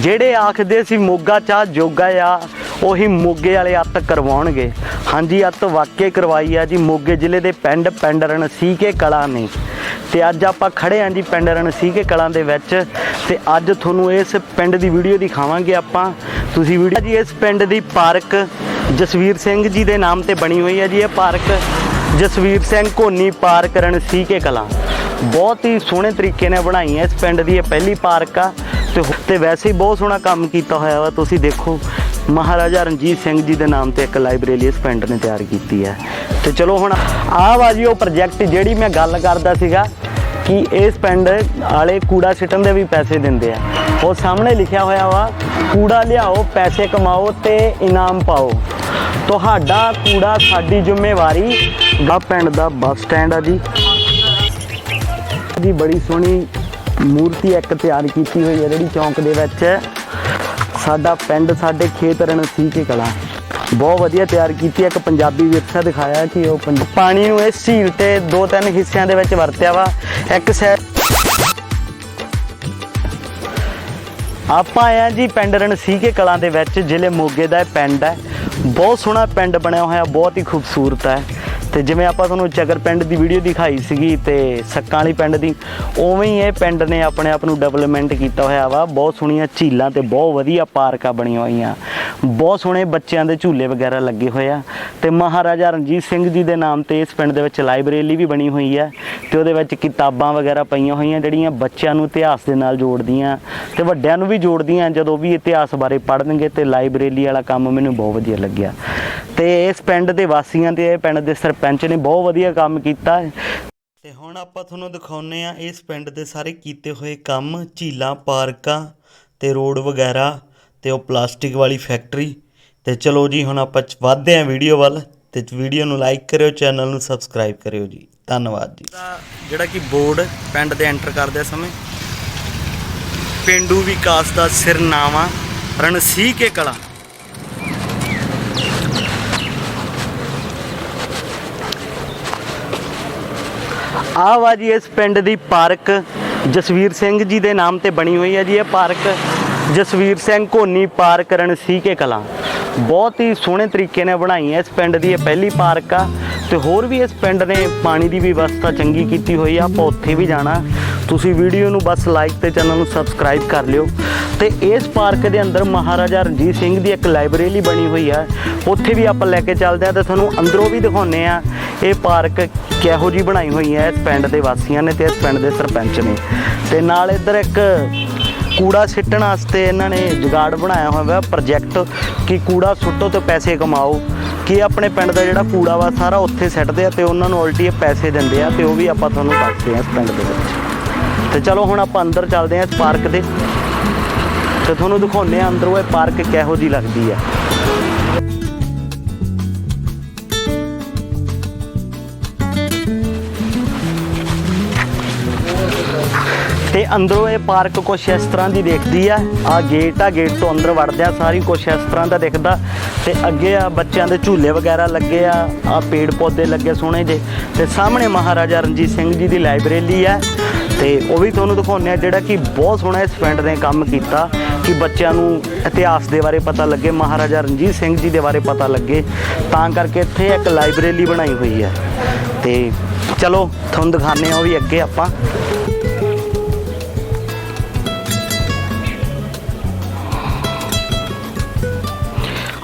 ਜਿਹੜੇ ਆਖਦੇ ਸੀ ਮੋਗਾ ਚਾਹ ਜੋਗਾ ਆ, ਉਹੀ ਮੋਗੇ ਵਾਲੇ ਅੱਤ ਕਰਵਾਉਣਗੇ। ਹਾਂਜੀ, ਅੱਤ ਵਾਕਿਆ ਕਰਵਾਈ ਆ ਜੀ, ਮੋਗੇ ਜ਼ਿਲ੍ਹੇ ਦੇ ਪਿੰਡ ਪਿੰਡ ਰਣਸੀ ਕੇ ਕਲਾਂ ਨੇ। ਤੇ ਅੱਜ ਆਪਾਂ ਖੜੇ ਆਂ ਜੀ ਪਿੰਡ ਰਣਸੀਕੇ ਕਲਾਂ ਦੇ ਵਿੱਚ, ਤੇ ਅੱਜ ਤੁਹਾਨੂੰ ਇਸ ਪਿੰਡ ਦੀ ਵੀਡੀਓ ਦਿਖਾਵਾਂਗੇ ਆਪਾਂ। ਤੁਸੀਂ ਵੀਡੀਓ ਜੀ, ਇਸ ਪਿੰਡ ਦੀ ਪਾਰਕ ਜਸਵੀਰ ਸਿੰਘ ਜੀ ਦੇ ਨਾਮ ਤੇ ਬਣੀ ਹੋਈ ਹੈ ਜੀ ਇਹ ਪਾਰਕ। ਜਸਵੀਰ ਸਿੰਘ ਕੋਨੀ ਪਾਰਕ ਰਣਸੀਕੇ ਕਲਾਂ। ਬਹੁਤ ਹੀ ਸੋਹਣੇ ਤਰੀਕੇ ਨਾਲ ਬਣਾਈ ਹੈ ਇਸ ਪਿੰਡ ਦੀ ਇਹ ਪਹਿਲੀ ਪਾਰਕ ਆ। ਤੇ ਤੇ ਵੈਸੇ ਹੀ ਬਹੁਤ ਸੋਹਣਾ ਕੰਮ ਕੀਤਾ ਹੋਇਆ ਵਾ। ਤੁਸੀਂ ਦੇਖੋ, ਮਹਾਰਾਜਾ ਰਣਜੀਤ ਸਿੰਘ ਜੀ ਦੇ ਨਾਮ ਤੇ ਇੱਕ ਲਾਇਬ੍ਰੇਰੀ ਇਸ ਪਿੰਡ ਨੇ ਤਿਆਰ ਕੀਤੀ ਹੈ। ਤੇ ਚਲੋ ਹੁਣ ਆਹ ਵਾ ਜੀ ਉਹ ਪ੍ਰੋਜੈਕਟ ਜਿਹੜੀ ਮੈਂ ਗੱਲ ਕਰਦਾ ਸੀਗਾ ਕਿ ਇਸ ਪਿੰਡ ਵਾਲੇ ਕੂੜਾ ਸਿੱਟਣ ਦੇ ਵੀ ਪੈਸੇ ਦਿੰਦੇ ਆ। ਉਹ ਸਾਹਮਣੇ ਲਿਖਿਆ ਹੋਇਆ ਵਾ, ਕੂੜਾ ਲਿਆਓ, ਪੈਸੇ ਕਮਾਓ ਤੇ ਇਨਾਮ ਪਾਓ। ਤੁਹਾਡਾ ਕੂੜਾ ਸਾਡੀ ਜ਼ਿੰਮੇਵਾਰੀ। ਗਾ ਪਿੰਡ ਦਾ ਬੱਸ ਸਟੈਂਡ ਆ ਜੀ। ਦੀ ਬੜੀ ਸੋਹਣੀ ਮੂਰਤੀ ਇੱਕ ਤਿਆਰ ਕੀਤੀ ਹੋਈ ਹੈ ਜਿਹੜੀ ਚੌਂਕ ਦੇ ਵਿੱਚ। ਸਾਡਾ ਪਿੰਡ, ਸਾਡੇ ਖੇਤ ਰਣਸੀਕੇ ਕਲਾ। ਬਹੁਤ ਵਧੀਆ ਤਿਆਰ ਕੀਤੀ ਇੱਕ ਪੰਜਾਬੀ ਵਿਰਸਾ ਦਿਖਾਇਆ ਕਿ ਉਹ ਪੰਜ- ਪਾਣੀ ਨੂੰ ਇਸ ਝੀਲ ਤੇ ਦੋ ਤਿੰਨ ਹਿੱਸਿਆਂ ਦੇ ਵਿੱਚ ਵਰਤਿਆ ਵਾ। ਇੱਕ ਸਾਈਡ ਆਪਾਂ ਆਏ ਹਾਂ ਜੀ ਪਿੰਡ ਰਣਸੀਕੇ ਕਲਾਂ ਦੇ ਵਿੱਚ। ਜ਼ਿਲ੍ਹੇ ਮੋਗੇ ਦਾ ਇਹ ਪਿੰਡ ਹੈ। ਬਹੁਤ ਸੋਹਣਾ ਪਿੰਡ ਬਣਿਆ ਹੋਇਆ, ਬਹੁਤ ਹੀ ਖੂਬਸੂਰਤ ਹੈ। ਤੇ ਜਿਵੇਂ ਆਪਾਂ ਤੁਹਾਨੂੰ ਚੱਕਰ ਪਿੰਡ ਦੀ ਵੀਡੀਓ ਦਿਖਾਈ ਸੀਗੀ ਤੇ ਸੱਕਾਂ ਵਾਲੀ ਪਿੰਡ ਦੀ, ਉਵੇਂ ਹੀ ਇਹ ਪਿੰਡ ਨੇ ਆਪਣੇ ਆਪ ਨੂੰ ਡਿਵੈਲਪਮੈਂਟ ਕੀਤਾ ਹੋਇਆ ਵਾ। ਬਹੁਤ ਸੋਹਣੀਆਂ ਝੀਲਾਂ ਤੇ ਬਹੁਤ ਵਧੀਆ ਪਾਰਕਾਂ ਬਣੀਆਂ ਹੋਈਆਂ। ਬਹੁਤ ਸੋਹਣੇ ਬੱਚਿਆਂ ਦੇ ਝੂਲੇ ਵਗੈਰਾ ਲੱਗੇ ਹੋਏ ਆ। ਤੇ ਮਹਾਰਾਜਾ ਰਣਜੀਤ ਸਿੰਘ ਜੀ ਦੇ ਨਾਮ ਤੇ ਇਸ ਪਿੰਡ ਦੇ ਵਿੱਚ ਲਾਇਬ੍ਰੇਰੀ ਵੀ ਬਣੀ ਹੋਈ ਹੈ ਤੇ ਉਹਦੇ ਵਿੱਚ ਕਿਤਾਬਾਂ ਵਗੈਰਾ ਪਈਆਂ ਹੋਈਆਂ ਜਿਹੜੀਆਂ ਬੱਚਿਆਂ ਨੂੰ ਇਤਿਹਾਸ ਦੇ ਨਾਲ ਜੋੜਦੀਆਂ ਤੇ ਵੱਡਿਆਂ ਨੂੰ ਵੀ ਜੋੜਦੀਆਂ, ਜਦੋਂ ਵੀ ਇਤਿਹਾਸ ਬਾਰੇ ਪੜ੍ਹਨਗੇ ਤੇ ਲਾਇਬ੍ਰੇਰੀ ਵਾਲਾ ਕੰਮ ਮੈਨੂੰ ਬਹੁਤ ਵਧੀਆ ਲੱਗਿਆ। ਤੇ ਇਸ ਪਿੰਡ ਦੇ ਵਾਸੀਆਂ ਤੇ, ਇਹ ਪਿੰਡ ਦੇ ਸਰਪੰਚ ਨੇ ਬਹੁਤ ਵਧੀਆ ਕੰਮ ਕੀਤਾ ਹੈ। ਤੇ ਹੁਣ ਆਪਾਂ ਤੁਹਾਨੂੰ ਦਿਖਾਉਨੇ ਆ ਇਸ ਪਿੰਡ ਦੇ ਸਾਰੇ ਕੀਤੇ ਹੋਏ ਕੰਮ ਝੀਲਾਂ ਪਾਰਕਾਂ ਤੇ ਰੋਡ ਵਗੈਰਾ ਤੇ ਉਹ ਪਲਾਸਟਿਕ ਵਾਲੀ ਫੈਕਟਰੀ। ਤੇ ਚਲੋ ਜੀ ਹੁਣ ਆਪਾਂ ਵੱਧਦੇ ਆ ਵੀਡੀਓ ਵੱਲ। ਤੇ ਵੀਡੀਓ ਨੂੰ ਲਾਈਕ ਕਰਿਓ ਚੈਨਲ ਨੂੰ ਸਬਸਕ੍ਰਾਈਬ ਕਰਿਓ ਜੀ। ਧੰਨਵਾਦ ਜੀ। ਜਿਹੜਾ ਕਿ ਬੋਰਡ ਪਿੰਡ ਦੇ ਐਂਟਰ ਕਰਦੇ ਸਮੇਂ ਪਿੰਡੂ ਵਿਕਾਸ ਦਾ ਸਿਰਨਾਵਾ ਰਣਸੀਕੇ ਕਲਾ। ਆਹ ਵਾ ਜੀ, ਇਸ ਪਿੰਡ ਦੀ ਪਾਰਕ ਜਸਵੀਰ ਸਿੰਘ ਜੀ ਦੇ ਨਾਮ ਤੇ ਬਣੀ ਹੋਈ ਹੈ ਜੀ ਇਹ ਪਾਰਕ। ਜਸਵੀਰ ਸਿੰਘ ਕੋਨੀ ਪਾਰਕ ਰਣਸੀਕੇ ਕਲਾਂ। ਬਹੁਤ ਹੀ ਸੋਹਣੇ ਤਰੀਕੇ ਨਾਲ ਬਣਾਈ ਹੈ ਇਸ ਪਿੰਡ ਦੀ ਇਹ ਪਹਿਲੀ ਪਾਰਕ ਆ। ਤੇ ਹੋਰ ਵੀ ਇਸ ਪਿੰਡ ਨੇ ਪਾਣੀ ਦੀ ਵਿਵਸਥਾ ਚੰਗੀ ਕੀਤੀ ਹੋਈ ਆ, ਆਪਾਂ ਉੱਥੇ ਵੀ ਜਾਣਾ। ਤੁਸੀਂ ਵੀਡੀਓ ਨੂੰ ਬਸ ਲਾਈਕ ਤੇ ਚੈਨਲ ਨੂੰ ਸਬਸਕ੍ਰਾਈਬ ਕਰ ਲਿਓ। ਤੇ ਇਸ ਪਾਰਕ ਦੇ ਅੰਦਰ ਮਹਾਰਾਜਾ ਰਣਜੀਤ ਸਿੰਘ ਦੀ ਇੱਕ ਲਾਇਬ੍ਰੇਰੀ ਬਣੀ ਹੋਈ ਆ। ਉੱਥੇ ਵੀ ਆਪਾਂ ਲੈ ਕੇ ਚੱਲਦੇ ਆ ਤੇ ਤੁਹਾਨੂੰ ਅੰਦਰੋਂ ਵੀ ਦਿਖਾਉਨੇ ਆ। ਇਹ ਪਾਰਕ ਕਿਹੋ ਜੀ ਬਣਾਈ ਹੋਈ ਹੈ ਇਸ ਪਿੰਡ ਦੇ ਵਾਸੀਆਂ ਨੇ ਤੇ ਇਸ ਪਿੰਡ ਦੇ ਸਰਪੰਚ ਨੇ। ਤੇ ਨਾਲ ਇੱਧਰ ਇੱਕ ਕੂੜਾ ਸਿੱਟਣ ਵਾਸਤੇ ਇਹਨਾਂ ਨੇ ਜੁਗਾੜ ਬਣਾਇਆ ਹੋਇਆ ਹੈ ਪ੍ਰੋਜੈਕਟ ਕਿ ਕੂੜਾ ਸੁੱਟੋ ਤੇ ਪੈਸੇ ਕਮਾਓ। ਕਿ ਆਪਣੇ ਪਿੰਡ ਦਾ ਜਿਹੜਾ ਕੂੜਾ ਵਾ, ਸਾਰਾ ਉੱਥੇ ਸਿੱਟਦੇ ਆ ਤੇ ਉਹਨਾਂ ਨੂੰ ਉਲਟੀ ਪੈਸੇ ਦਿੰਦੇ ਆ ਤੇ ਉਹ ਵੀ ਆਪਾਂ ਤੁਹਾਨੂੰ ਦੱਸਦੇ ਆ ਇਸ ਪਿੰਡ ਦੇ ਵਿੱਚ। ਤੇ ਚਲੋ ਹੁਣ ਆਪਾਂ ਅੰਦਰ ਚੱਲਦੇ ਆ ਇਸ ਪਾਰਕ ਦੇ। ਤੇ ਤੁਹਾਨੂੰ ਦਿਖਾਉਂਦੇ ਆ ਅੰਦਰੋਂ ਇਹ ਪਾਰਕ ਕਿਹੋ ਜੀ ਲੱਗਦੀ ਹੈ। ਤੇ ਅੰਦਰੋਂ ਇਹ ਪਾਰਕ ਕੁਛ ਇਸ ਤਰ੍ਹਾਂ ਦੀ ਦੇਖਦੀ ਆ ਆ ਗੇਟ ਆ ਗੇਟ ਤੋਂ ਅੰਦਰ ਵੜਦੇ ਆ ਸਾਰੀ ਕੁਛ ਇਸ ਤਰ੍ਹਾਂ ਦਾ ਦਿਖਦਾ। ਤੇ ਅੱਗੇ ਆ ਬੱਚਿਆਂ ਦੇ ਝੂਲੇ ਵਗੈਰਾ ਲੱਗੇ ਆ ਆ ਪੇੜ ਪੌਦੇ ਲੱਗੇ ਸੋਹਣੇ ਜੇ ਤੇ ਸਾਹਮਣੇ ਮਹਾਰਾਜਾ ਰਣਜੀਤ ਸਿੰਘ ਜੀ ਦੀ ਲਾਇਬ੍ਰੇਰੀ ਆ। ਤੇ ਉਹ ਵੀ ਤੁਹਾਨੂੰ ਦਿਖਾਉਂਦੇ ਆ ਜਿਹੜਾ ਕਿ ਬਹੁਤ ਸੋਹਣਾ ਇਸ ਪਿੰਡ ਨੇ ਕੰਮ ਕੀਤਾ। ਕਿ ਬੱਚਿਆਂ ਨੂੰ ਇਤਿਹਾਸ ਦੇ ਬਾਰੇ ਪਤਾ ਲੱਗੇ, ਮਹਾਰਾਜਾ ਰਣਜੀਤ ਸਿੰਘ ਜੀ ਦੇ ਬਾਰੇ ਪਤਾ ਲੱਗੇ, ਤਾਂ ਕਰਕੇ ਇੱਥੇ ਇੱਕ ਲਾਇਬ੍ਰੇਰੀ ਬਣਾਈ ਹੋਈ ਹੈ। ਤੇ ਚਲੋ, ਤੁਹਾਨੂੰ ਦਿਖਾਉਂਦੇ ਆ ਉਹ ਵੀ ਅੱਗੇ ਆਪਾਂ।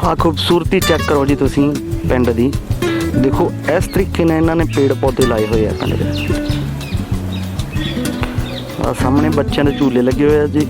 ਆ ਖੂਬਸੂਰਤੀ ਚੈੱਕ ਕਰੋ ਜੀ ਤੁਸੀਂ ਪਿੰਡ ਦੀ। ਦੇਖੋ, ਇਸ ਤਰੀਕੇ ਨਾਲ ਇਹਨਾਂ ਨੇ ਪੇੜ ਪੌਦੇ ਲਾਏ ਹੋਏ ਆ ਪਿੰਡ ਦੇ। ਆ ਸਾਹਮਣੇ ਬੱਚਿਆਂ ਦੇ ਝੂਲੇ ਲੱਗੇ ਹੋਏ ਆ ਜੀ।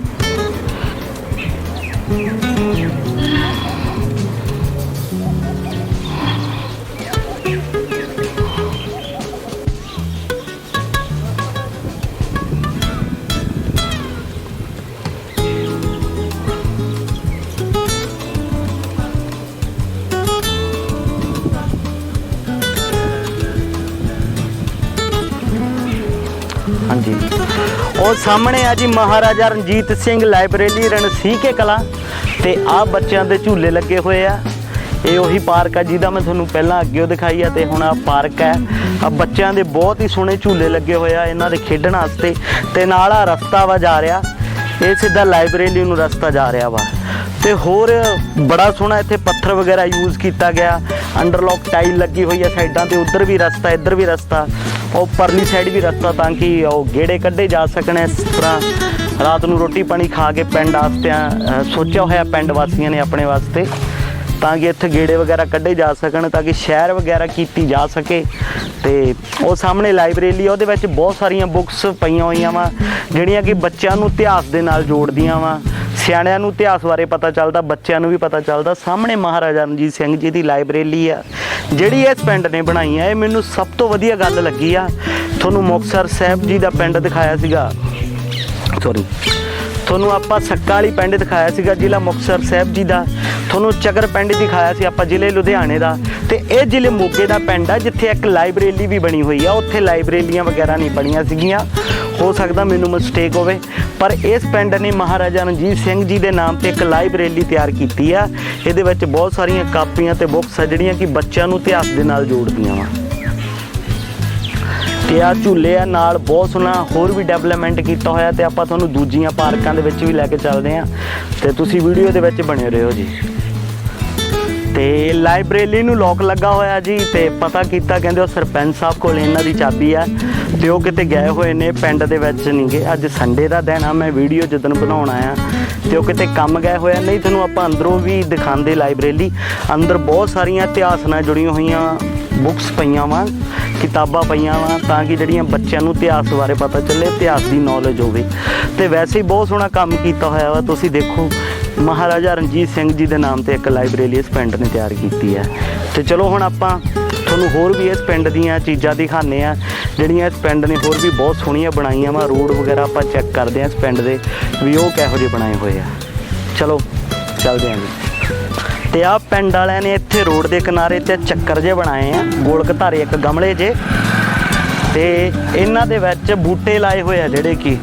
ਹਾਂਜੀ। ਉਹ ਸਾਹਮਣੇ ਆ ਜੀ ਮਹਾਰਾਜਾ ਰਣਜੀਤ ਸਿੰਘ ਲਾਇਬ੍ਰੇਰੀ ਰਣਸੀਕੇ ਕਲਾ ਤੇ ਆ ਬੱਚਿਆਂ ਦੇ ਝੂਲੇ ਲੱਗੇ ਹੋਏ ਆ। ਇਹ ਉਹੀ ਪਾਰਕ ਆ ਜਿਹਦਾ ਮੈਂ ਤੁਹਾਨੂੰ ਪਹਿਲਾਂ ਅੱਗੇ ਦਿਖਾਈ ਆ ਤੇ ਹੁਣ ਆ ਪਾਰਕ ਹੈ ਆ ਬੱਚਿਆਂ ਦੇ ਬਹੁਤ ਹੀ ਸੋਹਣੇ ਝੂਲੇ ਲੱਗੇ ਹੋਏ ਆ ਇਹਨਾਂ ਦੇ ਖੇਡਣ ਵਾਸਤੇ ਤੇ ਨਾਲ ਆ ਰਸਤਾ ਵਾ ਜਾ ਰਿਹਾ। ਇਹ ਸਿੱਧਾ ਲਾਇਬ੍ਰੇਰੀ ਨੂੰ ਰਸਤਾ ਜਾ ਰਿਹਾ ਵਾ। ਤੇ ਹੋਰ ਬੜਾ ਸੋਹਣਾ ਇੱਥੇ ਪੱਥਰ ਵਗੈਰਾ ਯੂਜ਼ ਕੀਤਾ ਗਿਆ। ਅੰਡਰਲੌਕ ਟਾਈਲ ਲੱਗੀ ਹੋਈ ਆ ਸਾਈਡਾਂ ਤੇ, ਉੱਧਰ ਵੀ ਰਸਤਾ, ਇੱਧਰ ਵੀ ਰਸਤਾ। ਉਹ ਪਰਲੀ ਸਾਈਡ ਵੀ ਰਸਤਾ ਤਾਂ ਕਿ ਉਹ ਗੇੜੇ ਕੱਢੇ ਜਾ ਸਕਣ ਇਸ ਤਰ੍ਹਾਂ। ਰਾਤ ਨੂੰ ਰੋਟੀ ਪਾਣੀ ਖਾ ਕੇ ਪਿੰਡ ਆਸਤਿਆਂ ਸੋਚਿਆ ਹੋਇਆ ਪਿੰਡ ਵਾਸੀਆਂ ਨੇ ਆਪਣੇ ਵਾਸਤੇ ਤਾਂ ਕਿ ਇੱਥੇ ਗੇੜੇ ਵਗੈਰਾ ਕੱਢੇ ਜਾ ਸਕਣ ਤਾਂ ਕਿ ਸ਼ਹਿਰ ਵਗੈਰਾ ਕੀਤੀ ਜਾ ਸਕੇ। ਤੇ ਉਹ ਸਾਹਮਣੇ ਲਾਇਬ੍ਰੇਰੀ ਆ ਉਹਦੇ ਵਿੱਚ ਬਹੁਤ ਸਾਰੀਆਂ ਬੁੱਕਸ ਪਈਆਂ ਹੋਈਆਂ ਵਾ, ਜਿਹੜੀਆਂ ਕਿ ਬੱਚਿਆਂ ਨੂੰ ਇਤਿਹਾਸ ਦੇ ਨਾਲ ਜੋੜਦੀਆਂ ਵਾ। ਸਿਆਣਿਆਂ ਨੂੰ ਇਤਿਹਾਸ ਬਾਰੇ ਪਤਾ ਚੱਲਦਾ, ਬੱਚਿਆਂ ਨੂੰ ਵੀ ਪਤਾ ਚੱਲਦਾ। ਸਾਹਮਣੇ ਮਹਾਰਾਜਾ ਰਣਜੀਤ ਸਿੰਘ ਜੀ ਦੀ ਲਾਇਬ੍ਰੇਰੀ ਆ। ਜਿਹੜੀ ਇਸ ਪਿੰਡ ਨੇ ਬਣਾਈ ਆ, ਇਹ ਮੈਨੂੰ ਸਭ ਤੋਂ ਵਧੀਆ ਗੱਲ ਲੱਗੀ ਆ। ਤੁਹਾਨੂੰ ਮੁਕਤਸਰ ਸਾਹਿਬ ਜੀ ਦਾ ਪਿੰਡ ਦਿਖਾਇਆ ਸੀਗਾ। ਸੌਰੀ ਤੁਹਾਨੂੰ ਆਪਾਂ ਸੱਕਾ ਵਾਲੀ ਪਿੰਡ ਦਿਖਾਇਆ ਸੀਗਾ, ਜ਼ਿਲ੍ਹਾ ਮੁਕਤਸਰ ਸਾਹਿਬ ਜੀ ਦਾ। ਤੁਹਾਨੂੰ ਚਗਰ ਪਿੰਡ ਦਿਖਾਇਆ ਸੀ ਆਪਾਂ, ਜ਼ਿਲ੍ਹੇ ਲੁਧਿਆਣੇ ਦਾ। ਤੇ ਇਹ ਜ਼ਿਲ੍ਹੇ ਮੋਗੇ ਦਾ ਪਿੰਡ ਆ, ਜਿੱਥੇ ਇੱਕ ਲਾਇਬ੍ਰੇਰੀ ਵੀ ਬਣੀ ਹੋਈ ਆ। ਉੱਥੇ ਲਾਇਬ੍ਰੇਰੀਆਂ ਵਗੈਰਾ ਨਹੀਂ ਬਣੀਆਂ ਸੀਗੀਆਂ। ਹੋ ਸਕਦਾ ਮੈਨੂੰ ਮਿਸਟੇਕ ਹੋਵੇ, ਪਰ ਇਸ ਪਿੰਡ ਨੇ ਮਹਾਰਾਜਾ ਰਣਜੀਤ ਸਿੰਘ ਜੀ ਦੇ ਨਾਮ ਤੇ ਇੱਕ ਲਾਇਬ੍ਰੇਰੀ ਤਿਆਰ ਕੀਤੀ ਆ। ਇਹਦੇ ਵਿੱਚ ਬਹੁਤ ਸਾਰੀਆਂ ਕਾਪੀਆਂ ਤੇ ਬੁੱਕਸ ਆ, ਜਿਹੜੀਆਂ ਕਿ ਬੱਚਿਆਂ ਨੂੰ ਇਤਿਹਾਸ ਦੇ ਨਾਲ ਜੋੜਦੀਆਂ ਵਾ। ਤੇ ਆ ਝੂਲੇ ਆ, ਨਾਲ ਬਹੁਤ ਸੋਹਣਾ ਹੋਰ ਵੀ ਡਿਵੈਲਪਮੈਂਟ ਕੀਤਾ ਹੋਇਆ ਤੇ ਆਪਾਂ ਤੁਹਾਨੂੰ ਦੂਜੀਆਂ ਪਾਰਕਾਂ ਦੇ ਵਿੱਚ ਵੀ ਲੈ ਕੇ ਚੱਲਦੇ ਆ ਤੇ ਤੁਸੀਂ ਵੀਡੀਓ ਦੇ ਵਿੱਚ ਬਣੇ ਰਹੋ ਜੀ। ਤੇ ਲਾਇਬ੍ਰੇਰੀ ਨੂੰ ਲੋਕ ਲੱਗਾ ਹੋਇਆ ਜੀ ਤੇ ਪਤਾ ਕੀਤਾ ਕਹਿੰਦੇ ਉਹ ਸਰਪੰਚ ਸਾਹਿਬ ਕੋਲ ਇਹਨਾਂ ਦੀ ਚਾਬੀ ਆ ਤੇ ਉਹ ਕਿਤੇ ਗਏ ਹੋਏ ਨੇ ਪਿੰਡ ਦੇ ਵਿੱਚ ਨਹੀਂਗੇ ਅੱਜ ਸੰਡੇ ਦਾ ਦਿਨ ਆ, ਮੈਂ ਵੀਡੀਓ ਜਦੋਂ ਬਣਾਉਣ ਆਇਆ ਤੇ ਉਹ ਕਿਤੇ ਕੰਮ ਗਏ ਹੋਇਆ ਨਹੀਂ, ਤੁਹਾਨੂੰ ਆਪਾਂ ਅੰਦਰੋਂ ਵੀ ਦਿਖਾਉਂਦੇ ਲਾਇਬ੍ਰੇਰੀ ਅੰਦਰ ਬਹੁਤ ਸਾਰੀਆਂ ਇਤਿਹਾਸ ਨਾਲ ਜੁੜੀਆਂ ਹੋਈਆਂ। ਬੁੱਕਸ ਪਈਆਂ ਵਾ, ਕਿਤਾਬਾਂ ਪਈਆਂ ਵਾ, ਤਾਂ ਕਿ ਜਿਹੜੀਆਂ ਬੱਚਿਆਂ ਨੂੰ ਇਤਿਹਾਸ ਬਾਰੇ ਪਤਾ ਚੱਲੇ, ਇਤਿਹਾਸ ਦੀ ਨੌਲੇਜ ਹੋਵੇ। ਤੇ ਵੈਸੇ ਹੀ ਬਹੁਤ ਸੋਹਣਾ ਕੰਮ ਕੀਤਾ ਹੋਇਆ ਵਾ, ਤੁਸੀਂ ਦੇਖੋ, ਮਹਾਰਾਜਾ ਰਣਜੀਤ ਸਿੰਘ ਜੀ ਦੇ ਨਾਮ ਤੇ ਇੱਕ ਲਾਇਬ੍ਰੇਰੀ ਇਸ ਪਿੰਡ ਨੇ ਤਿਆਰ ਕੀਤੀ ਹੈ। ਤੇ ਚਲੋ ਹੁਣ ਆਪਾਂ ਤੁਹਾਨੂੰ ਹੋਰ ਵੀ ਇਸ ਪਿੰਡ ਦੀਆਂ ਚੀਜ਼ਾਂ ਦਿਖਾਉਂਦੇ ਆ ਜਿਹੜੀਆਂ ਇਸ ਪਿੰਡ ਨੇ ਹੋਰ ਵੀ ਬਹੁਤ ਸੋਹਣੀਆਂ ਬਣਾਈਆਂ ਵਾ, ਰੋਡ ਵਗੈਰਾ ਆਪਾਂ ਚੈੱਕ ਕਰਦੇ ਆ ਇਸ ਪਿੰਡ ਦੇ, ਵੀ ਉਹ ਕਿਹੋ ਜਿਹੇ ਬਣਾਏ ਹੋਏ ਆ। ਚਲੋ, ਚੱਲਦੇ ਆਂ ਜੀ। ਤੇ ਆ ਪਿੰਡ ਵਾਲਿਆਂ ਨੇ ਇੱਥੇ ਰੋਡ ਦੇ ਕਿਨਾਰੇ ਤੇ ਚੱਕਰ ਜੇ ਬਣਾਏ ਆ, ਗੋਲਕ ਧਾਰੇ ਇੱਕ ਗਮਲੇ ਜੇ ਤੇ ਇਹਨਾਂ ਦੇ ਵਿੱਚ ਬੂਟੇ ਲਾਏ ਹੋਏ ਆ ਜਿਹੜੇ ਕਿ।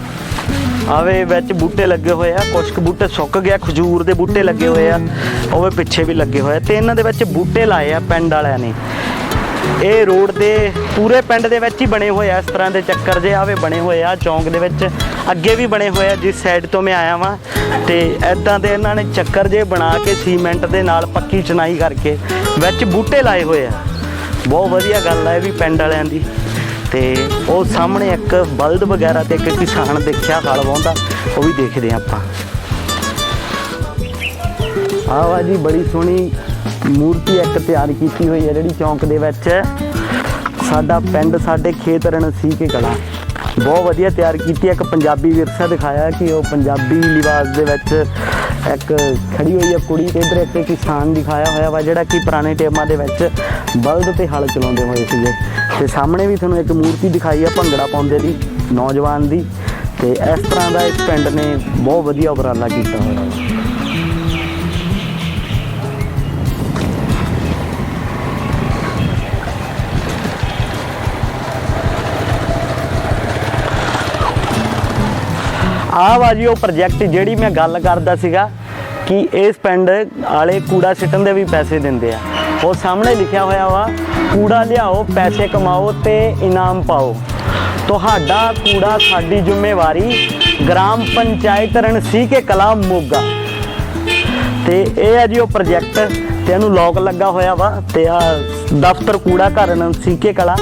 ਆਵੇ ਵਿੱਚ ਬੂਟੇ ਲੱਗੇ ਹੋਏ ਆ ਕੁਝ ਕੁ ਬੂਟੇ ਸੁੱਕ ਗਿਆ ਖਜੂਰ ਦੇ ਬੂਟੇ ਲੱਗੇ ਹੋਏ ਆ, ਉਹ ਪਿੱਛੇ ਵੀ ਲੱਗੇ ਹੋਏ ਆ। ਤੇ ਇਹਨਾਂ ਦੇ ਵਿੱਚ ਬੂਟੇ ਲਾਏ ਆ ਪਿੰਡ ਵਾਲਿਆਂ ਨੇ। ਇਹ ਰੋਡ ਦੇ ਪੂਰੇ ਪਿੰਡ ਦੇ ਵਿੱਚ ਹੀ ਬਣੇ ਹੋਏ ਆ, ਇਸ ਤਰ੍ਹਾਂ ਦੇ ਚੱਕਰ ਜੇ ਆਵੇ ਬਣੇ ਹੋਏ ਆ, ਚੌਂਕ ਦੇ ਵਿੱਚ ਅੱਗੇ ਵੀ ਬਣੇ ਹੋਏ ਆ, ਜਿਸ ਸਾਈਡ ਤੋਂ ਮੈਂ ਆਇਆ ਵਾਂ। ਤੇ ਐਦਾਂ ਦੇ ਇਹਨਾਂ ਨੇ ਚੱਕਰ ਜੇ ਬਣਾ ਕੇ ਸੀਮੈਂਟ ਦੇ ਨਾਲ ਪੱਕੀ ਚਨਾਈ ਕਰਕੇ ਵਿੱਚ ਬੂਟੇ ਲਾਏ ਹੋਏ ਆ। ਬਹੁਤ ਵਧੀਆ ਗੱਲ ਆ ਇਹ ਵੀ ਪਿੰਡ ਵਾਲਿਆਂ ਦੀ। ਤੇ ਉਹ ਸਾਹਮਣੇ ਇੱਕ ਬਲਦ ਵਗੈਰਾ ਤੇ ਇੱਕ ਕਿਸਾਨ ਦੇਖਿਆ, ਹਲ ਵਾਹੁੰਦਾ, ਉਹ ਵੀ ਦੇਖਦੇ ਹਾਂ ਆਪਾਂ। ਆਹ ਜੀ, ਬੜੀ ਸੋਹਣੀ ਮੂਰਤੀ ਇੱਕ ਤਿਆਰ ਕੀਤੀ ਹੋਈ ਹੈ ਜਿਹੜੀ ਚੌਂਕ ਦੇ ਵਿੱਚ। ਸਾਡਾ ਪਿੰਡ, ਸਾਡੇ ਖੇਤ ਰਣ ਸੀ ਕੇ ਕਲਾ। ਬਹੁਤ ਵਧੀਆ ਤਿਆਰ ਕੀਤੀ ਹੈ। ਇੱਕ ਪੰਜਾਬੀ ਵਿਰਸਾ ਦਿਖਾਇਆ ਕਿ ਉਹ ਪੰਜਾਬੀ ਲਿਬਾਸ ਦੇ ਵਿੱਚ ਇੱਕ ਖੜੀ ਹੋਈ ਹੈ ਕੁੜੀ ਤੇ ਇਧਰ ਇੱਕ ਕਿਸਾਨ ਦਿਖਾਇਆ ਹੋਇਆ ਵਾ, ਜਿਹੜਾ ਕਿ ਪੁਰਾਣੇ ਟਾਈਮਾਂ ਦੇ ਵਿੱਚ ਬਲਦ ਤੇ ਹਲ ਚਲਾਉਂਦੇ ਹੋਏ ਸੀਗੇ। ਤੇ ਸਾਹਮਣੇ ਵੀ ਤੁਹਾਨੂੰ ਇੱਕ ਮੂਰਤੀ ਦਿਖਾਈ ਹੈ ਭੰਗੜਾ ਪਾਉਂਦੇ ਦੀ, ਨੌਜਵਾਨ ਦੀ। ਤੇ ਇਸ ਤਰ੍ਹਾਂ ਦਾ ਇਸ ਪਿੰਡ ਨੇ ਬਹੁਤ ਵਧੀਆ ਉਪਰਾਲਾ ਕੀਤਾ ਹੋਇਆ। ਹੈ ਆਹ ਵਾ ਜੀ, ਉਹ ਪ੍ਰੋਜੈਕਟ ਜਿਹੜੀ ਮੈਂ ਗੱਲ ਕਰਦਾ ਸੀਗਾ ਕਿ ਇਸ ਪਿੰਡ ਵਾਲੇ ਕੂੜਾ ਸਿੱਟਣ ਦੇ ਵੀ ਪੈਸੇ ਦਿੰਦੇ ਆ। ਉਹ ਸਾਹਮਣੇ ਲਿਖਿਆ ਹੋਇਆ ਵਾ, ਕੂੜਾ ਲਿਆਓ, ਪੈਸੇ ਕਮਾਓ ਤੇ ਇਨਾਮ ਪਾਓ। ਤੁਹਾਡਾ ਕੂੜਾ ਸਾਡੀ ਜ਼ਿੰਮੇਵਾਰੀ, ਗ੍ਰਾਮ ਪੰਚਾਇਤ ਰਣਸੀ ਕੇ ਕਲਾ ਮੋਗਾ। ਤੇ ਇਹ ਆ ਜੀ ਉਹ ਪ੍ਰੋਜੈਕਟ ਤੇ ਇਹਨੂੰ ਲੋਕ ਲੱਗਾ ਹੋਇਆ ਵਾ ਤੇ ਆ ਦਫ਼ਤਰ ਕੂੜਾ ਘਰ ਨਸੀਕੇ ਕਲਾ।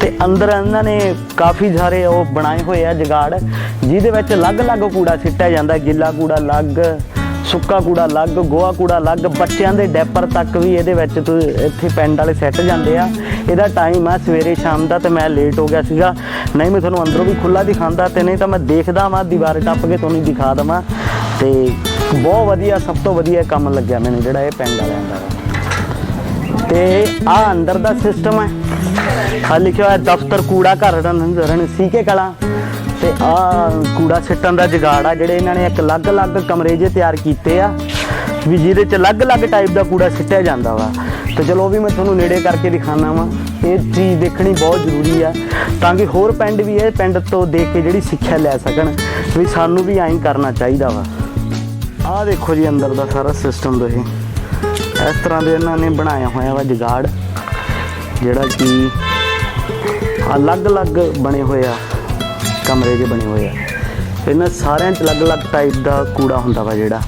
ਤੇ ਅੰਦਰ ਇਹਨਾਂ ਨੇ ਕਾਫੀ ਸਾਰੇ ਉਹ ਬਣਾਏ ਹੋਏ ਆ ਜਗਾੜ, ਜਿਹਦੇ ਵਿੱਚ ਅਲੱਗ-ਅਲੱਗ ਕੂੜਾ ਸਿੱਟਿਆ ਜਾਂਦਾ, ਗਿੱਲਾ ਕੂੜਾ ਅਲੱਗ, ਸੁੱਕਾ ਕੂੜਾ ਅਲੱਗ, ਗੋਹਾ ਕੂੜਾ ਅਲੱਗ, ਬੱਚਿਆਂ ਦੇ ਡੈਪਰ ਤੱਕ ਵੀ ਇਹਦੇ ਵਿੱਚ ਤੂੰ ਇੱਥੇ ਪਿੰਡ ਵਾਲੇ ਸੈੱਟ ਜਾਂਦੇ ਆ। ਇਹਦਾ ਟਾਈਮ ਆ ਸਵੇਰੇ ਸ਼ਾਮ ਦਾ ਤੇ ਮੈਂ ਲੇਟ ਹੋ ਗਿਆ ਸੀਗਾ। ਨਹੀਂ, ਮੈਂ ਤੁਹਾਨੂੰ ਅੰਦਰੋਂ ਵੀ ਖੁੱਲਾ ਦਿਖਾਉਂਦਾ ਤੇ ਨਹੀਂ ਤਾਂ ਮੈਂ ਦੇਖਦਾ ਵਾਂ, ਦੀਵਾਰ ਟੱਪ ਕੇ ਤੁਹਾਨੂੰ ਦਿਖਾ ਦਵਾਂ। ਤੇ ਬਹੁਤ ਵਧੀਆ, ਸਭ ਤੋਂ ਵਧੀਆ ਕੰਮ ਲੱਗਿਆ ਮੈਨੂੰ ਜਿਹੜਾ ਇਹ ਪਿੰਡ ਵਾਲਿਆਂ ਦਾ। ਵਾ। ਤੇ ਆ ਅੰਦਰ ਦਾ ਸਿਸਟਮ ਹੈ। ਆ ਲਿਖਿਆ ਹੋਇਆ ਦਫ਼ਤਰ ਕੂੜਾ ਘਰ ਰਣ ਰਣ ਸੀਕੇ ਕਲਾ। ਤੇ ਆ ਕੂੜਾ ਸਿੱਟਣ ਦਾ ਜਗਾੜ ਆ, ਜਿਹੜੇ ਇਹਨਾਂ ਨੇ ਇੱਕ ਅਲੱਗ-ਅਲੱਗ ਕਮਰੇ ਜੇ ਤਿਆਰ ਕੀਤੇ ਆ, ਵੀ ਜਿਹਦੇ ਚ ਅਲੱਗ-ਅਲੱਗ ਟਾਈਪ ਦਾ ਕੂੜਾ ਸਿੱਟਿਆ ਜਾਂਦਾ ਵਾ। ਤੇ ਚਲੋ ਉਹ ਵੀ ਮੈਂ ਤੁਹਾਨੂੰ ਨੇੜੇ ਕਰਕੇ ਦਿਖਾਣਾ ਵਾ। ਇਹ ਚੀਜ਼ ਦੇਖਣੀ ਬਹੁਤ ਜ਼ਰੂਰੀ ਆ, ਤਾਂ ਕਿ ਹੋਰ ਪਿੰਡ ਵੀ ਇਹ ਪਿੰਡ ਤੋਂ ਦੇਖ ਕੇ ਜਿਹੜੀ ਸਿੱਖਿਆ ਲੈ ਸਕਣ, ਵੀ ਸਾਨੂੰ ਵੀ ਐਂ ਕਰਨਾ ਚਾਹੀਦਾ ਵਾ। ਆਹ ਦੇਖੋ ਜੀ ਅੰਦਰ ਦਾ ਸਾਰਾ ਸਿਸਟਮ ਤੁਸੀਂ। ਇਸ ਤਰ੍ਹਾਂ ਦੇ ਇਹਨਾਂ ਨੇ ਬਣਾਇਆ ਹੋਇਆ ਵਾ ਜਗਾੜ। ਜਿਹੜਾ ਕਿ ਅਲੱਗ-ਅਲੱਗ ਬਣੇ ਹੋਏ ਆ, ਕਮਰੇ ਜੇ ਬਣੇ ਹੋਏ ਆ। ਇਹਨਾਂ ਸਾਰਿਆਂ 'ਚ ਅਲੱਗ-ਅਲੱਗ ਟਾਈਪ ਦਾ ਕੂੜਾ ਹੁੰਦਾ ਵਾ ਜਿਹੜਾ।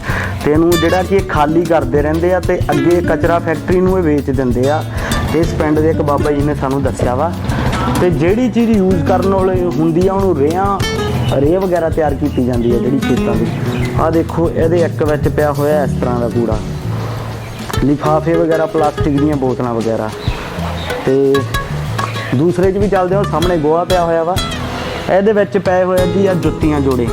ਤੇ ਇਹਨੂੰ ਜਿਹੜਾ ਕਿ ਇਹ ਖਾਲੀ ਕਰਦੇ ਰਹਿੰਦੇ ਆ ਤੇ ਅੱਗੇ ਕਚਰਾ ਫੈਕਟਰੀ ਨੂੰ ਇਹ ਵੇਚ ਦਿੰਦੇ ਆ। ਇਸ ਪਿੰਡ ਦੇ ਇੱਕ ਬਾਬਾ ਜੀ ਨੇ ਸਾਨੂੰ ਦੱਸਿਆ ਵਾ। ਤੇ ਜਿਹੜੀ ਚੀਜ਼ ਯੂਜ਼ ਕਰਨ ਵਾਲੀ ਹੁੰਦੀ ਆ, ਉਹਨੂੰ ਰੇਹਾਂ ਰੇ ਵਗੈਰਾ ਤਿਆਰ ਕੀਤੀ ਜਾਂਦੀ ਹੈ ਜਿਹੜੀ ਖੇਤਾਂ ਦੀ। ਆ ਦੇਖੋ, ਇਹਦੇ ਇੱਕ ਵਿੱਚ ਪਿਆ ਹੋਇਆ ਇਸ ਤਰ੍ਹਾਂ ਦਾ ਕੂੜਾ। ਲਿਫਾਫੇ ਵਗੈਰਾ, ਪਲਾਸਟਿਕ ਦੀਆਂ ਬੋਤਲਾਂ ਵਗੈਰਾ। ਤੇ ਦੂਸਰੇ 'ਚ ਵੀ ਚੱਲਦੇ ਹਾਂ, ਸਾਹਮਣੇ ਗੋਹਾ ਪਿਆ ਹੋਇਆ ਵਾ। ਇਹਦੇ ਵਿੱਚ ਪਏ ਹੋਏ ਜੀ ਆ ਜੁੱਤੀਆਂ ਜੋੜੇ।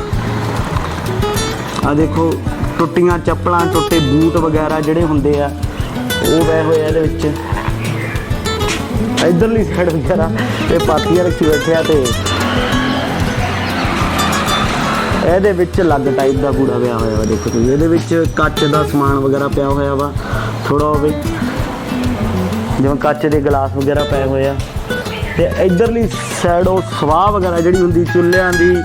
ਆ ਦੇਖੋ, ਟੁੱਟੀਆਂ ਚੱਪਲਾਂ, ਟੁੱਟੇ ਬੂਟ ਵਗੈਰਾ ਜਿਹੜੇ ਹੁੰਦੇ ਆ, ਉਹ ਪਏ ਹੋਏ ਆ ਇਹਦੇ ਵਿੱਚ। ਇਧਰਲੀ ਸਾਈਡ ਵਗੈਰਾ, ਤੇ ਪਾਤੀਆਂ ਰੱਖੀ ਬੈਠੇ ਆ ਤੇ ਇਹਦੇ ਵਿੱਚ ਅਲੱਗ ਟਾਈਪ ਦਾ ਕੂੜਾ ਪਿਆ ਹੋਇਆ ਵਾ, ਦੇਖੋ ਤੁਸੀਂ। ਇਹਦੇ ਵਿੱਚ ਕੱਚ ਦਾ ਸਮਾਨ ਵਗੈਰਾ ਪਿਆ ਹੋਇਆ ਵਾ। ਥੋੜਾ ਹੋਵੇ ਜਿਵੇਂ ਕੱਚ ਦੇ ਗਲਾਸ ਵਗੈਰਾ ਪਏ ਹੋਏ ਆ। ਤੇ ਇਧਰਲੀ ਸਾਈਡ ਉਹ ਸਵਾਹ ਵਗੈਰਾ ਜਿਹੜੀ ਹੁੰਦੀ, ਚੁੱਲ੍ਹਿਆਂ ਦੀ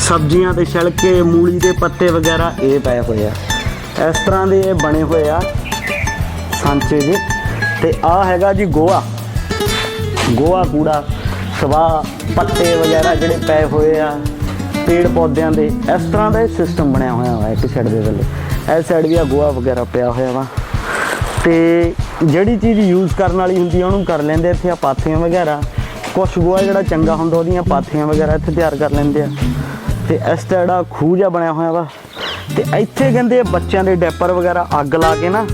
ਸਬਜ਼ੀਆਂ ਤੇ ਛਿਲਕੇ, ਮੂਲੀ ਦੇ ਪੱਤੇ ਵਗੈਰਾ, ਇਹ ਪਏ ਹੋਏ ਆ। ਇਸ ਤਰ੍ਹਾਂ ਦੇ ਇਹ ਬਣੇ ਹੋਏ ਆ ਸਾਂਚੇ ਦੇ ਤੇ ਆ ਹੈਗਾ ਜੀ ਗੋਆ ਗੋਆ ਕੂੜਾ, ਸਵਾਹ, ਪੱਤੇ ਵਗੈਰਾ ਜਿਹੜੇ ਪਏ ਹੋਏ ਆ ਪੇੜ ਪੌਦਿਆਂ ਦੇ। ਇਸ ਤਰ੍ਹਾਂ ਦਾ ਇਹ ਸਿਸਟਮ ਬਣਿਆ ਹੋਇਆ ਵਾ ਇੱਕ ਸਾਈਡ ਦੇ ਵੱਲੇ ਇਸ ਸਾਈਡ ਵੀ ਆ ਗੋਆ ਵਗੈਰਾ ਪਿਆ ਹੋਇਆ ਵਾ। ਤੇ ਜਿਹੜੀ ਚੀਜ਼ ਯੂਜ਼ ਕਰਨ ਵਾਲੀ ਹੁੰਦੀ ਆ, ਉਹਨੂੰ ਕਰ ਲੈਂਦੇ ਇੱਥੇ ਆ ਪਾਥੀਆਂ ਵਗੈਰਾ। ਕੁਛ ਗੋਆ ਜਿਹੜਾ ਚੰਗਾ ਹੁੰਦਾ, ਉਹਦੀਆਂ ਪਾਥੀਆਂ ਵਗੈਰਾ ਇੱਥੇ ਤਿਆਰ ਕਰ ਲੈਂਦੇ ਆ। ਤੇ ਇਸ ਦਾ ਜਿਹੜਾ ਖੂਹ ਜਿਹਾ ਬਣਿਆ ਹੋਇਆ ਵਾ, ਤੇ ਇੱਥੇ ਕਹਿੰਦੇ ਬੱਚਿਆਂ ਦੇ ਡੈਪਰ ਵਗੈਰਾ ਅੱਗ ਲਾ ਕੇ ਨਾ,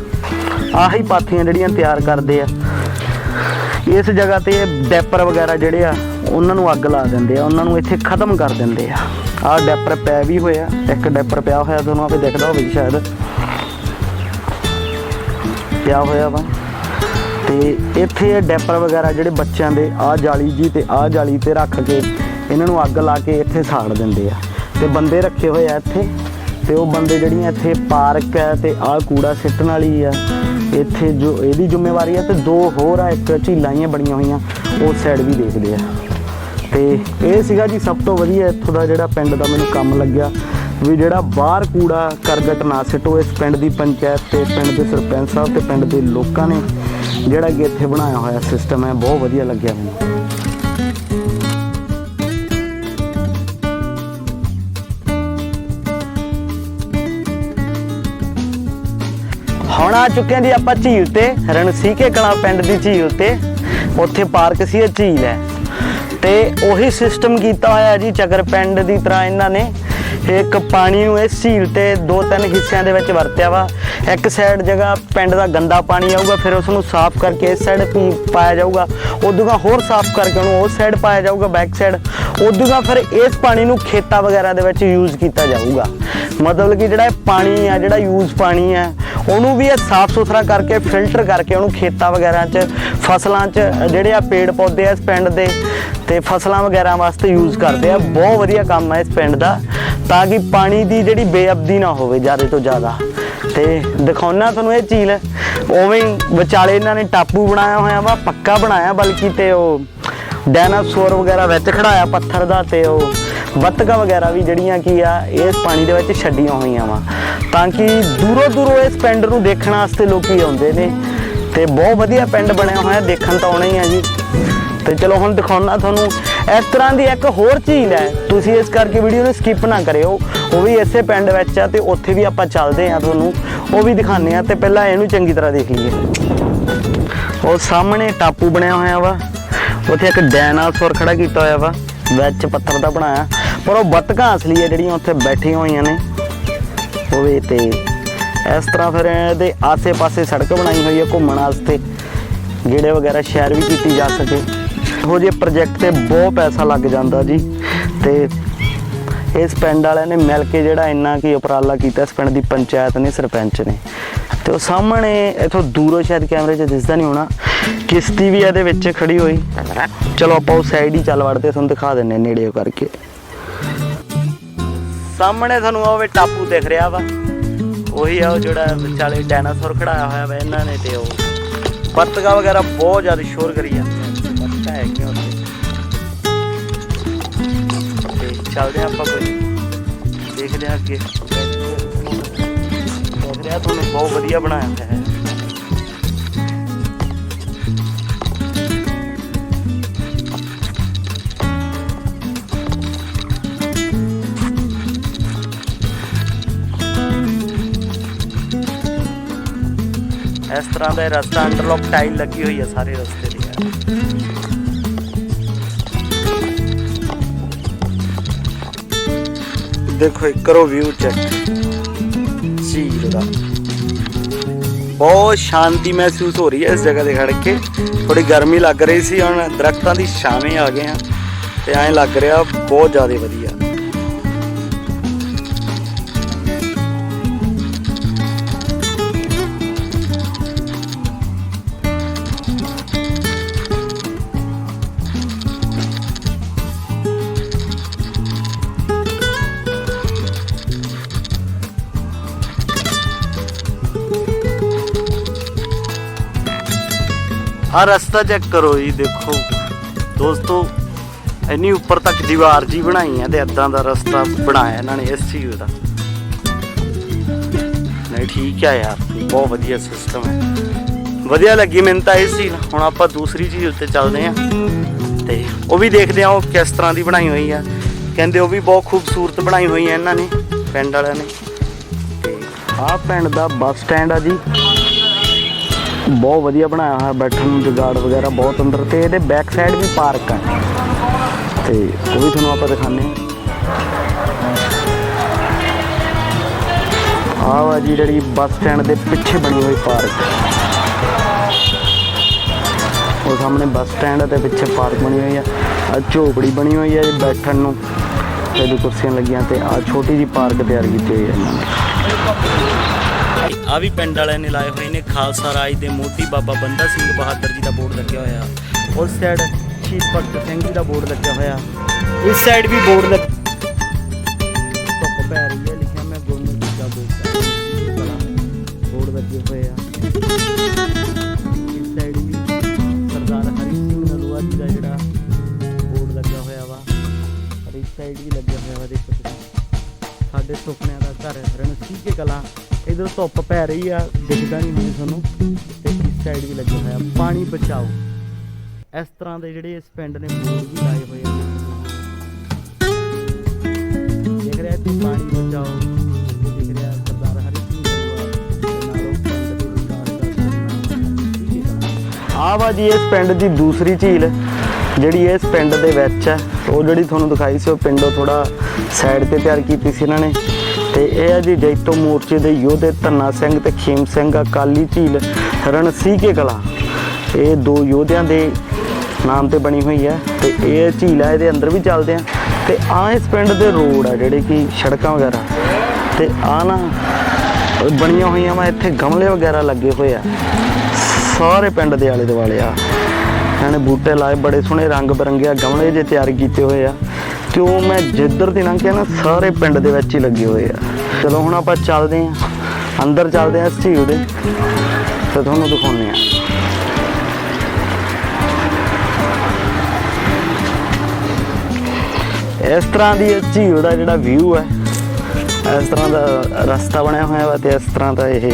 ਆਹੀ ਪਾਥੀਆਂ ਜਿਹੜੀਆਂ ਤਿਆਰ ਕਰਦੇ ਆ। ਇਸ ਜਗ੍ਹਾ ਤੇ ਡੈਪਰ ਵਗੈਰਾ ਜਿਹੜੇ ਆ, ਉਹਨਾਂ ਨੂੰ ਅੱਗ ਲਾ ਦਿੰਦੇ ਆ, ਉਹਨਾਂ ਨੂੰ ਇੱਥੇ ਖਤਮ ਕਰ ਦਿੰਦੇ ਆ। ਆਹ ਡੈਪਰ ਪੈ ਵੀ ਹੋਇਆ, ਇੱਕ ਡੈਪਰ ਪਿਆ ਹੋਇਆ, ਤੁਹਾਨੂੰ ਆਪੇ ਦਿਖਦਾ ਹੋਵੇ ਸ਼ਾਇਦ। ਪਿਆ ਹੋਇਆ ਵਾ। ਤੇ ਇੱਥੇ ਡੈਪਰ ਵਗੈਰਾ ਜਿਹੜੇ ਬੱਚਿਆਂ ਦੇ ਆਹ ਜਾਲੀ ਜੀ ਤੇ ਆਹ ਜਾਲੀ ਤੇ ਰੱਖ ਕੇ ਇਹਨਾਂ ਨੂੰ ਅੱਗ ਲਾ ਕੇ ਇੱਥੇ ਸਾੜ ਦਿੰਦੇ ਆ। ਤੇ ਬੰਦੇ ਰੱਖੇ ਹੋਏ ਆ ਇੱਥੇ। ਤੇ ਉਹ ਬੰਦੇ ਜਿਹੜੀਆਂ ਇੱਥੇ ਪਾਰਕ ਹੈ ਤੇ ਆਹ ਕੂੜਾ ਸਿੱਟਣ ਵਾਲੀ ਆ। ਇੱਥੇ ਜੋ ਇਹਦੀ ਜ਼ਿੰਮੇਵਾਰੀ ਹੈ ਤੇ ਦੋ ਹੋਰ ਆ, ਇੱਕ ਝੀਲਾਂ ਹੀ ਬਣੀਆਂ ਹੋਈਆਂ ਉਸ ਸਾਈਡ ਵੀ ਦੇਖਦੇ ਆ। ਤੇ ਇਹ ਸੀਗਾ ਜੀ ਸਭ ਤੋਂ ਵਧੀਆ ਇੱਥੋਂ ਦਾ ਜਿਹੜਾ ਪਿੰਡ ਦਾ ਮੈਨੂੰ ਕੰਮ ਲੱਗਿਆ। ਵੀ ਜਿਹੜਾ ਬਾਹਰ ਕੂੜਾ ਕਰਗਟ ਨਾ ਸਿੱਟੋ, ਇਸ ਪਿੰਡ ਦੀ ਪੰਚਾਇਤ ਤੇ ਪਿੰਡ ਦੇ ਸਰਪੰਚ ਸਾਹਿਬ ਤੇ ਪਿੰਡ ਦੇ ਲੋਕਾਂ ਨੇ ਜਿਹੜਾ ਕਿ ਇੱਥੇ ਬਣਾਇਆ ਹੋਇਆ ਸਿਸਟਮ ਹੈ, ਬਹੁਤ ਵਧੀਆ ਲੱਗਿਆ ਮੈਨੂੰ। ਹੁਣ ਆ ਚੁੱਕੇ ਹਾਂ ਜੀ ਆਪਾਂ ਝੀਲ ਤੇ, ਰਣਸੀਕੇ ਕਲਾ ਪਿੰਡ ਦੀ ਝੀਲ ਤੇ। ਉੱਥੇ ਪਾਰਕ ਸੀ, ਇਹ ਝੀਲ ਹੈ। ਤੇ ਉਹੀ ਸਿਸਟਮ ਕੀਤਾ ਹੋਇਆ ਜੀ, ਚੱਕਰ ਪਿੰਡ ਦੀ ਤਰ੍ਹਾਂ ਇਹਨਾਂ ਨੇ। ਇੱਕ ਪਾਣੀ ਨੂੰ ਇਸ ਝੀਲ ਤੇ ਦੋ ਤਿੰਨ ਹਿੱਸਿਆਂ ਦੇ ਵਿੱਚ ਵਰਤਿਆ ਵਾ। ਇੱਕ ਸਾਈਡ ਜਗ੍ਹਾ ਪਿੰਡ ਦਾ ਗੰਦਾ ਪਾਣੀ ਆਊਗਾ, ਫਿਰ ਉਸ ਨੂੰ ਸਾਫ਼ ਕਰਕੇ ਇਸ ਸਾਈਡ ਪਾਇਆ ਜਾਊਗਾ। ਉਦੋਂਗਾ ਹੋਰ ਸਾਫ਼ ਕਰਕੇ ਉਹਨੂੰ ਉਸ ਸਾਈਡ ਪਾਇਆ ਜਾਊਗਾ ਬੈਕ ਸਾਈਡ ਉਦੋਂ ਫਿਰ ਇਸ ਪਾਣੀ ਨੂੰ ਖੇਤਾਂ ਵਗੈਰਾ ਦੇ ਵਿੱਚ ਯੂਜ਼ ਕੀਤਾ ਜਾਊਗਾ। ਮਤਲਬ ਕਿ ਜਿਹੜਾ ਇਹ ਪਾਣੀ ਆ, ਜਿਹੜਾ ਯੂਜ਼ ਪਾਣੀ ਆ, ਉਹਨੂੰ ਵੀ ਇਹ ਸਾਫ਼ ਸੁਥਰਾ ਕਰਕੇ ਫਿਲਟਰ ਕਰਕੇ ਉਹਨੂੰ ਖੇਤਾਂ ਵਗੈਰਾ 'ਚ, ਫਸਲਾਂ 'ਚ, ਜਿਹੜੇ ਆ ਪੇੜ ਪੌਦੇ ਆ ਇਸ ਪਿੰਡ ਦੇ, ਤੇ ਫਸਲਾਂ ਵਗੈਰਾ ਵਾਸਤੇ ਯੂਜ਼ ਕਰਦੇ ਆ। ਬਹੁਤ ਵਧੀਆ ਕੰਮ ਆ ਇਸ ਪਿੰਡ ਦਾ। ਤਾਂ ਕਿ ਪਾਣੀ ਦੀ ਜਿਹੜੀ ਬੇਅਬਦੀ ਨਾ ਹੋਵੇ ਜ਼ਿਆਦਾ ਤੋਂ ਜ਼ਿਆਦਾ। ਤੇ ਦਿਖਾਉਣਾ ਤੁਹਾਨੂੰ ਇਹ ਝੀਲ। ਉਵੇਂ ਵਿਚਾਲੇ ਇਹਨਾਂ ਨੇ ਟਾਪੂ ਬਣਾਇਆ ਹੋਇਆ ਵਾ, ਪੱਕਾ ਬਣਾਇਆ, ਬਲਕਿ ਤੇ ਉਹ ਡਾਇਨਾਸੌਰ ਵਗੈਰਾ ਵਿੱਚ ਖੜਾਇਆ ਪੱਥਰ ਦਾ ਤੇ ਉਹ ਬੱਤਕਾਂ ਵਗੈਰਾ ਵੀ ਜਿਹੜੀਆਂ ਕੀ ਆ, ਇਸ ਪਾਣੀ ਦੇ ਵਿੱਚ ਛੱਡੀਆਂ ਹੋਈਆਂ ਵਾ। ਤਾਂ ਕਿ ਦੂਰੋਂ ਦੂਰੋਂ ਇਸ ਪਿੰਡ ਨੂੰ ਦੇਖਣ ਵਾਸਤੇ ਲੋਕੀ ਆਉਂਦੇ ਨੇ। ਤੇ ਬਹੁਤ ਵਧੀਆ ਪਿੰਡ ਬਣਿਆ ਹੋਇਆ, ਦੇਖਣ ਤਾਂ ਆਉਣਾ ਹੀ ਆ ਜੀ। ਤੇ ਚਲੋ ਹੁਣ ਦਿਖਾਉਣਾ ਤੁਹਾਨੂੰ ਇਸ ਤਰ੍ਹਾਂ ਦੀ ਇੱਕ ਹੋਰ ਝੀਲ ਹੈ। ਤੁਸੀਂ ਇਸ ਕਰਕੇ ਵੀਡੀਓ ਨੂੰ ਸਕਿਪ ਨਾ ਕਰਿਓ। ਉਹ ਵੀ ਇਸੇ ਪਿੰਡ ਵਿੱਚ ਆ ਤੇ ਉੱਥੇ ਵੀ ਆਪਾਂ ਚੱਲਦੇ ਆ ਤੁਹਾਨੂੰ। ਉਹ ਵੀ ਦਿਖਾਉਂਦੇ ਆ ਤੇ ਪਹਿਲਾਂ ਇਹਨੂੰ ਚੰਗੀ ਤਰ੍ਹਾਂ ਦੇਖ ਲਈਏ। ਉਹ ਸਾਹਮਣੇ ਟਾਪੂ ਬਣਿਆ ਹੋਇਆ ਵਾ। ਉੱਥੇ ਇੱਕ ਡਾਇਨਾਸੌਰ ਖੜਾ ਕੀਤਾ ਹੋਇਆ ਵਾ। ਵਿੱਚ ਪੱਥਰ ਦਾ ਬਣਾਇਆ। ਪਰ ਉਹ ਬੱਤਕਾਂ ਅਸਲੀ ਹੈ ਜਿਹੜੀਆਂ ਉੱਥੇ ਬੈਠੀਆਂ ਹੋਈਆਂ ਨੇ। ਹੋਵੇ ਵੀ ਤੇ ਇਸ ਤਰ੍ਹਾਂ ਫਿਰ ਇਹਦੇ ਆਸੇ-ਪਾਸੇ ਸੜਕ ਬਣਾਈ ਹੋਈ ਹੈ ਘੁੰਮਣ ਵਾਸਤੇ। ਗੇੜੇ ਵਗੈਰਾ ਸ਼ੇਅਰ ਵੀ ਕੀਤੀ ਜਾ ਸਕੇ। ਇਹੋ ਜਿਹੇ ਪ੍ਰੋਜੈਕਟ ਤੇ ਬਹੁਤ ਪੈਸਾ ਲੱਗ ਜਾਂਦਾ ਜੀ। ਤੇ ਇਸ ਪਿੰਡ ਵਾਲਿਆਂ ਨੇ ਮਿਲ ਕੇ ਜਿਹੜਾ ਇੰਨਾ ਕੀ ਉਪਰਾਲਾ ਕੀਤਾ, ਇਸ ਪਿੰਡ ਦੀ ਪੰਚਾਇਤ ਨੇ, ਸਰਪੰਚ ਨੇ। ਤੇ ਉਹ ਸਾਹਮਣੇ ਇਥੋਂ ਦੂਰੋਂ ਸ਼ਾਇਦ ਕੈਮਰੇ 'ਚ ਦਿਸਦਾ ਨਹੀਂ ਹੋਣਾ, ਕਿਸ਼ਤੀ ਵੀ ਇਹਦੇ ਵਿੱਚ ਖੜੀ ਹੋਈ। ਚਲੋ ਆਪਾਂ ਉਹ ਸਾਈਡ ਹੀ ਚੱਲ ਵੜਦੇ, ਤੁਹਾਨੂੰ ਦਿਖਾ ਦਿੰਨੇ ਨੇੜੇ ਕਰਕੇ। ਸਾਹਮਣੇ ਤੁਹਾਨੂੰ ਉਹ ਵੀ ਟਾਪੂ ਦਿਖ ਰਿਹਾ ਵਾ। ਉਹੀ ਆ ਉਹ ਜਿਹੜਾ ਵਿਚਾਲੇ ਡਾਇਨਾਸੌਰ ਖੜਾਇਆ ਹੋਇਆ ਵਾ, ਇਹਨਾਂ ਨੇ ਤੇ ਉਹ। ਬੱਤਗਾ ਵਗੈਰਾ ਬਹੁਤ ਜ਼ਿਆਦਾ ਸ਼ੋਰ ਕਰੀ ਜਾਂਦੇ। ਚੱਲਦੇ ਆ ਆਪਾਂ ਕੋਈ। ਦੇਖਦੇ ਆ ਅੱਗੇ। ਦੇਖ ਰਿਹਾ ਤੁਹਾਨੂੰ ਬਹੁਤ ਵਧੀਆ ਬਣਾਇਆ ਹੈ। ਇਸ ਤਰ੍ਹਾਂ ਦਾ ਰਸਤਾ ਅੰਡਰਲੌਕ ਟਾਈਲ ਲੱਗੀ ਹੋਈ ਹੈ ਸਾਰੇ ਰਸਤੇ ਦੀ। ਦੇਖੋ ਇੱਕ ਕਰੋ ਵਿਊ ਚੈੱਕ ਝੀਲ ਦਾ। ਬਹੁਤ ਸ਼ਾਂਤੀ ਮਹਿਸੂਸ ਹੋ ਰਹੀ ਹੈ ਇਸ ਜਗ੍ਹਾ ਤੇ ਖੜ ਕੇ। ਥੋੜੀ ਗਰਮੀ ਲੱਗ ਰਹੀ ਸੀ, ਹੁਣ ਦਰਖਤਾਂ ਦੀ ਛਾਵੇਂ ਆ ਗਏ ਆ। ਤੇ ਐਂ ਲੱਗ ਰਿਹਾ ਬਹੁਤ ਜ਼ਿਆਦਾ ਵਧੀਆ। ਆ ਰਸਤਾ ਚੈੱਕ ਕਰੋ ਜੀ, ਦੇਖੋ। ਦੋਸਤੋ, ਇੰਨੀ ਉੱਪਰ ਤੱਕ ਦੀਵਾਰ ਜੀ ਬਣਾਈ ਹੈ ਤੇ ਇਦਾਂ ਦਾ ਰਸਤਾ ਬਣਾਇਆ ਇਹਨਾਂ ਨੇ ਇਸ ਚੀਜ਼ ਦਾ। ਨਹੀਂ, ਠੀਕ ਹੈ ਯਾਰ, ਬਹੁਤ ਵਧੀਆ ਸਿਸਟਮ ਹੈ ਵਧੀਆ ਲੱਗੀ, ਮੈਨੂੰ ਤਾਂ ਇਹ ਚੀਜ਼ ਹੁਣ ਆਪਾਂ ਦੂਸਰੀ ਚੀਜ਼ ਉੱਤੇ ਚੱਲਦੇ ਹਾਂ ਤੇ ਉਹ ਵੀ ਦੇਖਦੇ ਹਾਂ ਉਹ ਕਿਸ ਤਰ੍ਹਾਂ ਦੀ ਬਣਾਈ ਹੋਈ ਆ। ਕਹਿੰਦੇ ਉਹ ਵੀ ਬਹੁਤ ਖੂਬਸੂਰਤ ਬਣਾਈ ਹੋਈ ਹੈ ਇਹਨਾਂ ਨੇ, ਪਿੰਡ ਵਾਲਿਆਂ ਨੇ। ਤੇ ਆਹ ਪਿੰਡ ਦਾ ਬੱਸ ਸਟੈਂਡ ਆ ਜੀ। ਬਹੁਤ ਵਧੀਆ ਬਣਾਇਆ ਹੋਇਆ, ਬੈਠਣ ਨੂੰ ਜਗਾੜ ਵਗੈਰਾ ਬਹੁਤ ਅੰਦਰ ਤੇ ਇਹਦੇ ਬੈਕ ਸਾਈਡ ਵੀ ਪਾਰਕ ਹੈ ਤੇ ਉਹ ਵੀ ਤੁਹਾਨੂੰ ਆਪਾਂ ਦਿਖਾਉਂਦੇ ਹਾਂ। ਆਹ ਵਾ ਜੀ ਜਿਹੜੀ ਬੱਸ ਸਟੈਂਡ ਦੇ ਪਿੱਛੇ ਬਣੀ ਹੋਈ ਪਾਰਕ। ਉਹ ਸਾਹਮਣੇ ਬੱਸ ਸਟੈਂਡ ਹੈ ਤੇ ਪਿੱਛੇ ਪਾਰਕ ਬਣੀ ਹੋਈ ਹੈ ਆ ਝੋਪੜੀ ਬਣੀ ਹੋਈ ਹੈ ਜੀ ਬੈਠਣ ਨੂੰ। ਇਹਦੀ ਕੁਰਸੀਆਂ ਲੱਗੀਆਂ ਤੇ ਆ ਛੋਟੀ ਜੀ ਪਾਰਕ ਤਿਆਰ ਕੀਤੀ ਹੋਈ ਹੈ ਇਹਨਾਂ ਨੇ ਆ ਵੀ ਪਿੰਡ ਵਾਲਿਆਂ ਨੇ ਲਾਏ ਹੋਏ ਨੇ ਖਾਲਸਾ ਰਾਜ ਦੇ ਮੋਢੀ ਬਾਬਾ ਬੰਦਾ ਸਿੰਘ ਬਹਾਦਰ ਜੀ ਦਾ ਬੋਰਡ ਲੱਗਿਆ ਹੋਇਆ। ਉਸ ਸਾਈਡ ਸ਼ਹੀਦ ਭਗਤ ਸਿੰਘ ਜੀ ਦਾ ਬੋਰਡ ਲੱਗਿਆ ਹੋਇਆ। ਇਸ ਸਾਈਡ ਵੀ ਬੋਰਡ ਲੱਗ ਧੁੱਪ ਪੈ ਰਹੀ ਹੈ, ਲਿਖਿਆ ਮੈਂ ਗੁਰਮੁਖ ਜੀ ਦਾ ਬੋਰਡ ਲੱਗੇ ਹੋਏ ਆ। ਇਸ ਸਾਈਡ ਵੀ ਸਰਦਾਰ ਹਰੀ ਸਿੰਘ ਨਲੂਆ ਜੀ ਦਾ ਜਿਹੜਾ ਬੋਰਡ ਲੱਗਿਆ ਹੋਇਆ ਵਾ। ਔਰ ਇਸ ਸਾਈਡ ਵੀ ਲੱਗਿਆ ਹੋਇਆ ਵਾ, ਦੇਖੋ ਤੁਸੀਂ। ਸਾਡੇ ਸੁਪਨਿਆਂ ਦਾ ਘਰ ਰਣਸੀਕੇ ਕਲਾ। ਇਧਰ ਧੁੱਪ ਪੈ ਰਹੀ ਆ, ਦਿਖਦਾ ਨਹੀਂ ਮੈਨੂੰ ਤੁਹਾਨੂੰ। ਤੇ ਇਸ ਸਾਈਡ ਵੀ ਲੱਗਿਆ ਹੋਇਆ ਪਾਣੀ ਬਚਾਓ। ਇਸ ਤਰ੍ਹਾਂ ਦੇ ਜਿਹੜੇ ਇਸ ਪਿੰਡ ਨੇ ਬੋਰਡ ਵੀ ਲਾਏ ਹੋਏ ਆ। ਦੇਖ ਰਿਹਾ ਕਿ ਪਾਣੀ ਬਚਾਓ। ਆ ਵਾ ਜੀ ਇਸ ਪਿੰਡ ਦੀ ਦੂਸਰੀ ਝੀਲ, ਜਿਹੜੀ ਇਸ ਪਿੰਡ ਦੇ ਵਿੱਚ ਹੈ। ਉਹ ਜਿਹੜੀ ਤੁਹਾਨੂੰ ਦਿਖਾਈ ਸੀ, ਉਹ ਪਿੰਡੋਂ ਥੋੜਾ ਸਾਈਡ ਤੇ ਤਿਆਰ ਕੀਤੀ ਸੀ ਇਹਨਾਂ ਨੇ। ਤੇ ਇਹ ਹੈ ਜੀ ਜੈਤੋ ਮੋਰਚੇ ਦੇ ਯੋਧੇ, ਧੰਨਾ ਸਿੰਘ ਤੇ ਖੇਮ ਸਿੰਘ, ਅਕਾਲੀ ਝੀਲ, ਰਣਸੀਕੇ ਕਲਾ। ਇਹ ਦੋ ਯੋਧਿਆਂ ਦੇ ਨਾਮ ਤੇ ਬਣੀ ਹੋਈ ਹੈ ਤੇ ਇਹ ਝੀਲ ਹੈ, ਇਹਦੇ ਅੰਦਰ ਵੀ ਚੱਲਦੇ ਆ। ਤੇ ਆ ਇਸ ਪਿੰਡ ਦੇ ਰੋਡ ਆ, ਜਿਹੜੇ ਕਿ ਸੜਕਾਂ ਵਗੈਰਾ। ਤੇ ਆ ਨਾ ਬਣੀਆਂ ਹੋਈਆਂ ਵਾ, ਇੱਥੇ ਗਮਲੇ ਵਗੈਰਾ ਲੱਗੇ ਹੋਏ ਆ। ਸਾਰੇ ਪਿੰਡ ਦੇ ਆਲੇ ਦੁਆਲੇ ਆ। ਇਹਨਾਂ ਨੇ ਬੂਟੇ ਲਾਏ, ਬੜੇ ਸੋਹਣੇ ਰੰਗ ਬਰੰਗੇ ਗਮਲੇ ਜੇ ਤਿਆਰ ਕੀਤੇ ਹੋਏ ਆ। ਕਿਉਂ ਮੈਂ ਜਿੱਧਰ ਦੀ ਲੰਘ ਕੇ ਨਾ, ਸਾਰੇ ਪਿੰਡ ਦੇ ਵਿੱਚ ਹੀ ਲੱਗੇ ਹੋਏ ਆ। ਚਲੋ, ਹੁਣ ਆਪਾਂ ਚੱਲਦੇ ਆਂ ਅੰਦਰ ਚੱਲਦੇ ਆਂ ਇਸ ਝੀਲ ਦੇ। ਤੇ ਤੁਹਾਨੂੰ ਦਿਖਾਉਂਦੇ ਆ ਇਸ ਤਰ੍ਹਾਂ ਦੀ ਇਸ ਝੀਲ ਦਾ ਜਿਹੜਾ ਵਿਊ ਹੈ, ਇਸ ਤਰ੍ਹਾਂ ਦਾ ਰਸਤਾ ਬਣਿਆ ਹੋਇਆ ਵਾ ਤੇ ਇਸ ਤਰ੍ਹਾਂ ਦਾ ਇਹ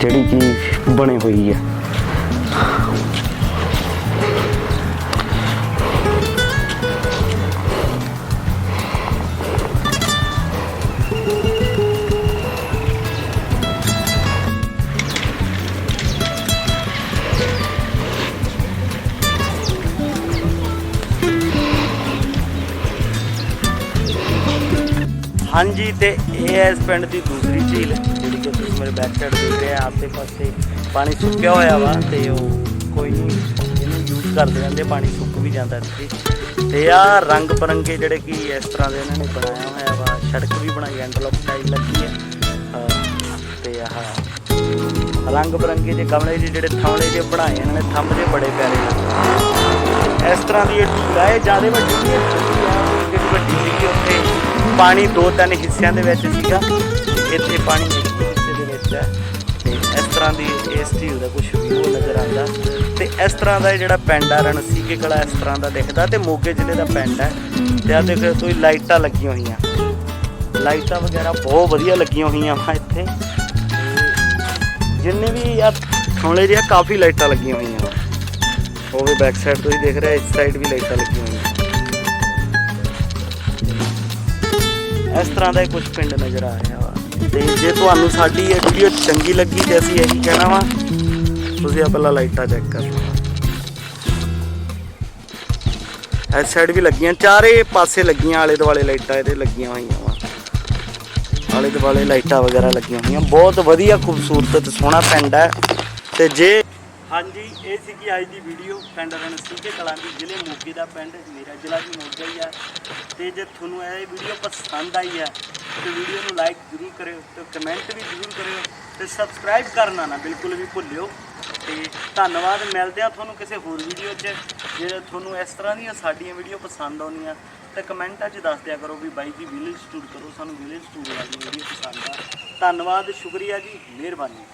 ਜਿਹੜੀ ਕਿ ਬਣੀ ਹੋਈ ਹੈ। ਹਾਂਜੀ, ਤੇ ਇਹ ਹੈ ਇਸ ਪਿੰਡ ਦੀ ਦੂਸਰੀ ਝੀਲ, ਜਿਹੜੀ ਕਿ ਤੁਸੀਂ ਮੇਰੇ ਬੈਕ ਸਾਈਡ ਦੇਖ ਰਹੇ ਆ, ਆਪਦੇ ਪਾਸੇ ਪਾਣੀ ਸੁੱਕਿਆ ਹੋਇਆ ਵਾ, ਤੇ ਉਹ ਕੋਈ ਨਹੀਂ ਇਹਨੂੰ ਯੂਜ਼ ਕਰਦੇ ਰਹਿੰਦੇ, ਪਾਣੀ ਸੁੱਕ ਵੀ ਜਾਂਦਾ ਇੱਥੇ। ਤੇ ਆ ਰੰਗ ਬਰੰਗੇ ਜਿਹੜੇ ਕਿ ਇਸ ਤਰ੍ਹਾਂ ਦੇ ਇਹਨਾਂ ਨੇ ਬਣਾਇਆ ਹੋਇਆ ਵਾ, ਸੜਕ ਵੀ ਬਣਾਈ ਐਂਡਲੋਕ ਟਾਈਲ ਲੱਗੀ ਹੈ। ਅਹ, ਤੇ ਆਹ ਰੰਗ ਬਰੰਗੇ ਜੇ ਗਮਲੇ ਜਿਹੇ ਜਿਹੜੇ ਥਾਮਲੇ ਜੇ ਬਣਾਏ, ਇਹਨਾਂ ਨੇ ਥੰਮ ਜੇ ਬੜੇ ਪਿਆਰੇ ਲੱਗੇ ਇਸ ਤਰ੍ਹਾਂ ਦੀ ਇਹ ਝੀਲ ਹੈ ਜ਼ਿਆਦਾ ਵੱਡੀ ਨਹੀਂ ਹੈ ਜਿਹੜੀ ਵੱਡੀ ਸੀਗੀ ਉੱਥੇ। ਪਾਣੀ ਦੋ ਤਿੰਨ ਹਿੱਸਿਆਂ ਦੇ ਵਿੱਚ ਸੀਗਾ। ਇੱਥੇ ਪਾਣੀ ਇੱਕ ਹਿੱਸੇ ਦੇ ਵਿੱਚ ਹੈ। ਤੇ ਇਸ ਤਰ੍ਹਾਂ ਦੀ ਇਸ ਝੀਲ ਦਾ ਕੁਝ ਵੀ ਨਜ਼ਰ ਆਉਂਦਾ। ਤੇ ਇਸ ਤਰ੍ਹਾਂ ਦਾ ਜਿਹੜਾ ਪਿੰਡ ਆ, ਰਣਸੀਕੇ ਕਲਾ ਇਸ ਤਰ੍ਹਾਂ ਦਾ ਦਿਖਦਾ ਤੇ ਮੋਗੇ ਜ਼ਿਲ੍ਹੇ ਦਾ ਪਿੰਡ ਹੈ। ਤੇ ਆ ਦੇਖੋ ਤੁਸੀਂ ਲਾਈਟਾਂ ਲੱਗੀਆਂ ਹੋਈਆਂ। ਲਾਈਟਾਂ ਵਗੈਰਾ ਬਹੁਤ ਵਧੀਆ ਲੱਗੀਆਂ ਹੋਈਆਂ ਵਾ ਇੱਥੇ। ਜਿੰਨੇ ਵੀ ਆ ਥੋੜੇ ਜਿਹਾ ਕਾਫੀ ਲਾਈਟਾਂ ਲੱਗੀਆਂ ਹੋਈਆਂ ਵਾ। ਉਹ ਵੀ ਬੈਕ ਸਾਈਡ ਤੁਸੀਂ ਦੇਖ ਰਹੇ ਇਸ ਸਾਈਡ ਵੀ ਲਾਈਟਾਂ ਲੱਗੀਆਂ ਇਸ ਤਰ੍ਹਾਂ ਦਾ ਕੁਝ ਪਿੰਡ ਨਜ਼ਰ ਆ ਰਿਹਾ ਵਾ। ਤੇ ਜੇ ਤੁਹਾਨੂੰ ਸਾਡੀ ਇਹ ਵੀਡੀਓ ਚੰਗੀ ਲੱਗੀ ਤੇ ਅਸੀਂ ਇਹੀ ਕਹਿਣਾ ਵਾ, ਤੁਸੀਂ ਆ ਪਹਿਲਾਂ ਲਾਈਟਾਂ ਚੈੱਕ ਕਰ ਲਓ। ਇਸ ਸਾਈਡ ਵੀ ਲੱਗੀਆਂ, ਚਾਰੇ ਪਾਸੇ ਲੱਗੀਆਂ, ਆਲੇ ਦੁਆਲੇ ਲਾਈਟਾਂ ਇਹਦੇ ਲੱਗੀਆਂ ਹੋਈਆਂ ਵਾ। ਆਲੇ ਦੁਆਲੇ ਲਾਈਟਾਂ ਵਗੈਰਾ ਲੱਗੀਆਂ ਹੋਈਆਂ। ਬਹੁਤ ਵਧੀਆ, ਖੂਬਸੂਰਤ ਤੇ ਸੋਹਣਾ ਪਿੰਡ ਹੈ। ਤੇ ਜੇ ਹਾਂਜੀ, ਇਹ ਸੀ ਕਿ ਅੱਜ ਦੀ ਵੀਡੀਓ। ਪਿੰਡ ਰਣਸੀਕੇ ਕਲਾਂ ਦੀ ਜ਼ਿਲ੍ਹੇ ਮੋਗੇ ਦਾ ਪਿੰਡ। ਮੇਰਾ ਜ਼ਿਲ੍ਹਾ ਵੀ ਮੋਗਾ ਹੀ ਆ। ਤੇ ਜੇ ਤੁਹਾਨੂੰ ਇਹ ਵੀਡੀਓ ਪਸੰਦ ਆਈ ਹੈ ਤੇ ਵੀਡੀਓ ਨੂੰ ਲਾਈਕ ਜ਼ਰੂਰ ਕਰਿਓ ਤੇ ਕਮੈਂਟ ਵੀ ਜ਼ਰੂਰ ਕਰਿਓ ਤੇ ਸਬਸਕ੍ਰਾਈਬ ਕਰਨਾ ਨਾ ਬਿਲਕੁਲ ਵੀ ਭੁੱਲਿਓ। ਤੇ ਧੰਨਵਾਦ, ਮਿਲਦੇ ਆ ਤੁਹਾਨੂੰ ਕਿਸੇ ਹੋਰ ਵੀਡੀਓ 'ਚ। ਜੇ ਤੁਹਾਨੂੰ ਇਸ ਤਰ੍ਹਾਂ ਦੀਆਂ ਸਾਡੀਆਂ ਵੀਡੀਓ ਪਸੰਦ ਆਉਂਦੀਆਂ, ਤਾਂ ਕਮੈਂਟਾਂ 'ਚ ਦੱਸ ਦਿਆ ਕਰੋ ਵੀ ਬਾਈ ਜੀ ਵਿਲੇਜ ਟੂਰ ਕਰੋ। ਸਾਨੂੰ ਵਿਲੇਜ ਟੂਰ ਵਾਲੀ ਵੀਡੀਓ ਪਸੰਦ ਆ। ਧੰਨਵਾਦ, ਸ਼ੁਕਰੀਆ ਜੀ, ਮਿਹਰਬਾਨੀ।